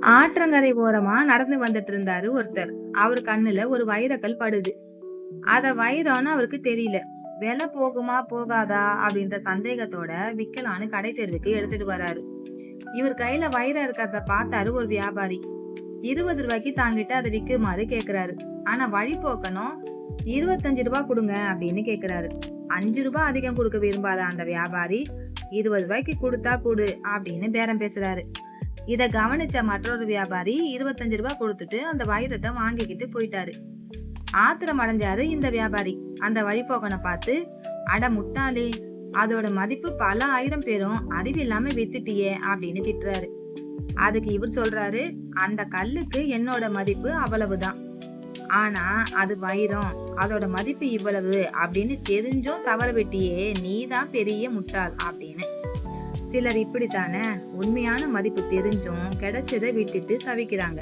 ஆற்றங்கரை ஓரமா நடந்து வந்துட்டு இருந்தாரு ஒருத்தர். அவர் கண்ணுல ஒரு வைரக்கல் படுது. அத வைரம்னு அவருக்கு தெரியல. விலை போகுமா போகாதா? அப்படின்ற சந்தேகத்தோட விக்கலான்னு கடை தெருவுக்கு எடுத்துட்டு வராரு. இவர் கையில வைரம் இருக்கிறத பார்த்தாரு ஒரு வியாபாரி. இருபது ரூபாய்க்கு தாங்கிட்டு அதை விற்குமாறு கேக்குறாரு. ஆனா வழி போக்கணும். இருபத்தஞ்சு ரூபாய் கொடுங்க அப்படின்னு கேக்குறாரு. அஞ்சு ரூபாய் அதிகம் கொடுக்க விரும்பாத அந்த வியாபாரி இருபது ரூபாய்க்கு கொடுத்தா கொடு அப்படின்னு பேரம் பேசுறாரு. இதை கவனிச்ச மற்றொரு வியாபாரி இருபத்தஞ்சு ரூபாய் கொடுத்துட்டு அந்த வைரத்தை வாங்கிக்கிட்டு போயிட்டாரு. ஆத்திரம் அடைஞ்சாரு இந்த வியாபாரி. அந்த வழிபோக்கனை பார்த்து அட முட்டாளே அதோட மதிப்பு பல ஆயிரம் பேரும் அறிவில்லாம வித்துட்டியே அப்படின்னு திட்டுறாரு. அதுக்கு இவர் சொல்றாரு அந்த கல்லுக்கு என்னோட மதிப்பு அவ்வளவுதான். ஆனா அது வைரம். அதோட மதிப்பு இவ்வளவு. அப்படின்னு தெரிஞ்சும் தவற வெட்டியே நீதான் பெரிய முட்டாள் அப்படின்னு. சிலர் இப்படித்தானே? உண்மையான மதிப்பு தெரிஞ்சும் கிடைச்சதை விட்டுட்டு தவிக்கிறாங்க.